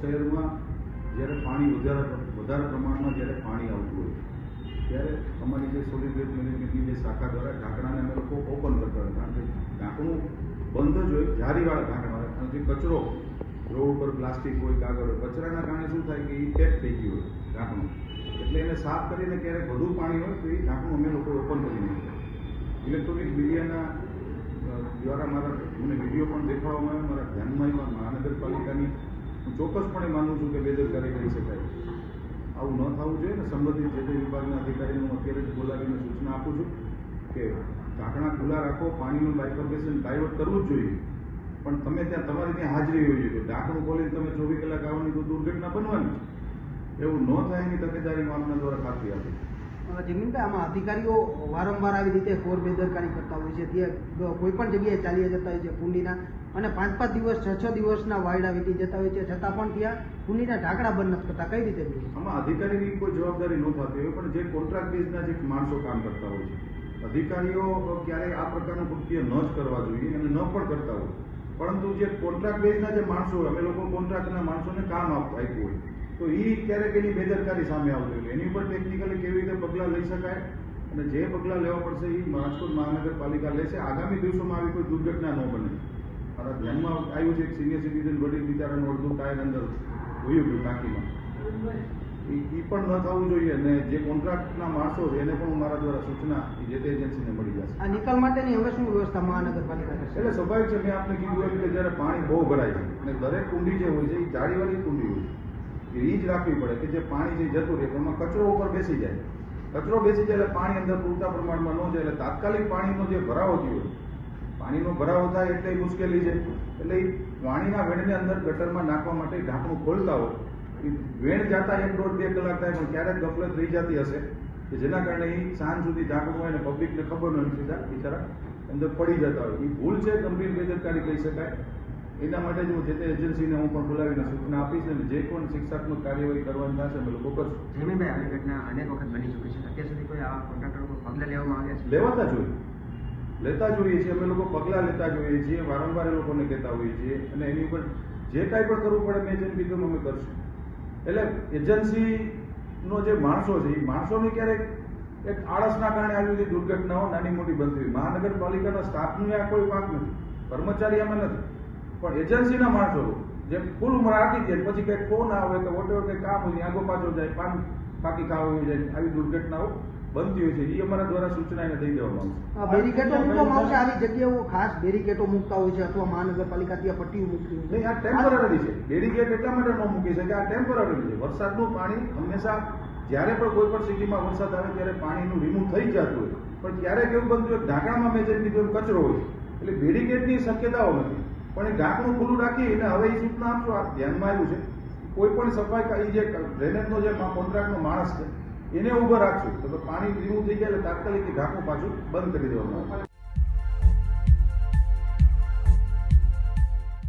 શહેરમાં જ્યારે પાણી વધારે વધારે પ્રમાણમાં જ્યારે પાણી આવતું હોય, ત્યારે અમારી જે સોલિડ વેસ્ટ મેનેજમેન્ટની જે શાખા દ્વારા ઢાંકણાને અમે લોકો ઓપન કરતા હતા. કારણ કે ઢાંકણું બંધ જ હોય, જારીવાળા ઢાંકણા અને જે કચરો રોડ ઉપર પ્લાસ્ટિક હોય, કાગળ હોય, કચરાના કારણે શું થાય કે એ પેક થઈ ગયું હોય ઢાંકણું. એટલે એને સાફ કરીને ક્યારેક વધુ પાણી હોય તો એ ઢાંકણું અમે લોકો ઓપન કરી નાખ્યું. ઇલેક્ટ્રોનિક મીડિયાના દ્વારા મારા, મને વીડિયો પણ દેખાડવામાં આવ્યો, મારા ધ્યાનમાં ચોક્કસપણે માનું છું કે બેદરકારી કરી શકાય. આવું ન થવું જોઈએ ને સંબંધિત જે તે વિભાગના અધિકારીને હું અત્યારે જ બોલાવીને સૂચના આપું છું કે ઢાંકણા ખુલ્લા રાખો, પાણીનું બાયફર્ગેશન ડાયવર્ટ કરવું જ જોઈએ. પણ તમે ત્યાં તમારી ત્યાં હાજરી હોવી જોઈએ. ઢાંકણું ખોલીને તમે ચોવીસ કલાક આવવાની તો દુર્ઘટના બનવાની એવું ન થાય એની તકેદારી આપના દ્વારા ખાતરી આપી જમીનભાઈ આમાં અધિકારીઓ વારંવાર આવી રીતે ફોર બેદરકારી કરતા હોય છે. ત્યાં કોઈ પણ જગ્યાએ ચાલી જતા હોય છે કુંડીના અને પાંચ પાંચ દિવસ, છ છ દિવસના વાયડા વીતી જતા હોય છે. છતાં પણ ત્યાં કુંડીના ઢાંકણા બંધ નથી કરતા કઈ રીતે આમાં અધિકારીની કોઈ જવાબદારી ન થતી હોય, પણ જે કોન્ટ્રાક્ટ બેઝના જે માણસો કામ કરતા હોય છે, અધિકારીઓ ક્યારેય આ પ્રકારનું કૃત્ય ન જ કરવા જોઈએ અને ન પણ કરતા હોય. પરંતુ જે કોન્ટ્રાક્ટ બેઝના જે માણસો અમે લોકો કોન્ટ્રાક્ટના માણસોને કામ આપ આપ્યું હોય. તો એ ક્યારેક એની બેદરકારી સામે આવતી હોય એની ઉપર ટેકનિકલી કેવી રીતે પગલાં લઈ શકાય અને જે પગલાં લેવા પડશે એ રાજકોટ મહાનગરપાલિકા લેશે. આગામી દિવસોમાં આવી કોઈ દુર્ઘટના ન બને. મારા ધ્યાનમાં આવ્યું છે એક સિનિયર સિટીઝન વડીલ બિચારાનું અડધું ટાયર અંદર હોયું ગયું ટાંકીમાં. એ પણ ન થવું જોઈએ અને જે કોન્ટ્રાક્ટના માણસો છે એને પણ મારા દ્વારા સૂચના જે તે એજન્સીને મળી જશે. આ નિકાલ માટેની હવે શું વ્યવસ્થા મહાનગરપાલિકા એટલે સ્વાભાવિક છે મેં આપને કીધું એમ કે જ્યારે પાણી બહુ ભરાય છે અને દરેક કુંડી જે હોય છે એ જાળીવાળી કુંડી હોય છે. જ રાખવી પડે કે જે પાણી જે જતું રહે, એમાં કચરો ઉપર બેસી જાય. કચરો બેસી જાય એટલે પાણી અંદર પૂરતા પ્રમાણમાં ન જાય એટલે તાત્કાલિક પાણીનો જે ભરાવો થયો પાણીનો ભરાવો થાય એટલે મુશ્કેલી છે. એટલે પાણીના વેણને અંદર ગટરમાં નાખવા માટે ઢાંકણું ખોલતા હોય. વેણ જાતા એક દોઢ બે કલાક થાય પણ ક્યારેક ગફલત રહી જતી હશે કે જેના કારણે એ સાંજ સુધી ઢાંકણું હોય અને પબ્લિકને ખબર ન હોય સીધા બિચારા અંદર પડી જતા હોય. એ ભૂલ છે, ગંભીર બેદરકારી કહી શકાય. એના માટે જ હું જે તે એજન્સીને હું પણ બોલાવીને સૂચના આપીશ અને જે પણ શિક્ષાત્મક કાર્યવાહી કરવાની થશે અમે લોકો કરશું. જમીનભાઈ આવી ઘટના અનેક વખત બની ચૂકી છે. અત્યાર સુધી કોઈ આવા કોન્ટ્રાક્ટરો પર પગલાં લેવામાં આવ્યા છે? લેવાતા જોઈએ લેતા જોઈએ છીએ. અમે લોકો પગલાં લેતા જોઈએ છીએ. વારંવાર એ લોકોને કહેતા હોઈએ છીએ. અને એની ઉપર જે કાંઈ પણ કરવું પડે મેં જેમ કીધું અમે કરશું. એટલે એજન્સીનો જે માણસો છે એ માણસોની ક્યારેક એક આળસના કારણે આવી બધી દુર્ઘટનાઓ નાની મોટી બનતી હોય. મહાનગરપાલિકાના સ્ટાફનું આ કોઈ પાક નથી. કર્મચારી આમાં નથી. પણ એજન્સીના માણસો જેમ ફૂલ ઉંમર આપી દે પછી કંઈક ફોન આવે કે વોટેવર કંઈ કામ હોય આગો પાછો જાય પાન પાકી ખાવા હોય જાય આવી દુર્ઘટનાઓ બનતી હોય છે. એ અમારા દ્વારા સૂચના એને દઈ દેવામાં આવશે. બેરિકેટો મૂકવામાં આવશે આવી જગ્યાઓ ખાસ બેરિકેટો મૂકતા હોય છે અથવા મહાનગરપાલિકા ત્યાં પટ્ટીઓ મૂકતી હોય નહીં આ ટેમ્પરરી છે. બેરિકેડ એટલા માટે ન મૂકી શકે આ ટેમ્પરરી છે. વરસાદનું પાણી હંમેશા જ્યારે પણ કોઈ પણ સિટીમાં વરસાદ આવે ત્યારે પાણીનું રિમૂવ થઈ જતું હોય. પણ ક્યારેક એવું બનતું હોય? કે ઢાંકણામાં મેં જેમ કીધું એમ કચરો હોય એટલે બેરિકેડની શક્યતાઓ નથી. પણ એ ઢાંકણું ખુલ્લું રાખી અને હવે એ સૂચના આપશો આ ધ્યાનમાં આવ્યું છે. કોઈ પણ સફાઈ ઈ જે ડ્રેનેજનો જે કોન્ટ્રાક્ટનો માણસ છે, એને ઊભો રાખશું તો પાણી રિમૂવ થઈ જાય એટલે તાત્કાલિક ઢાંકણું પાછું બંધ કરી આવે.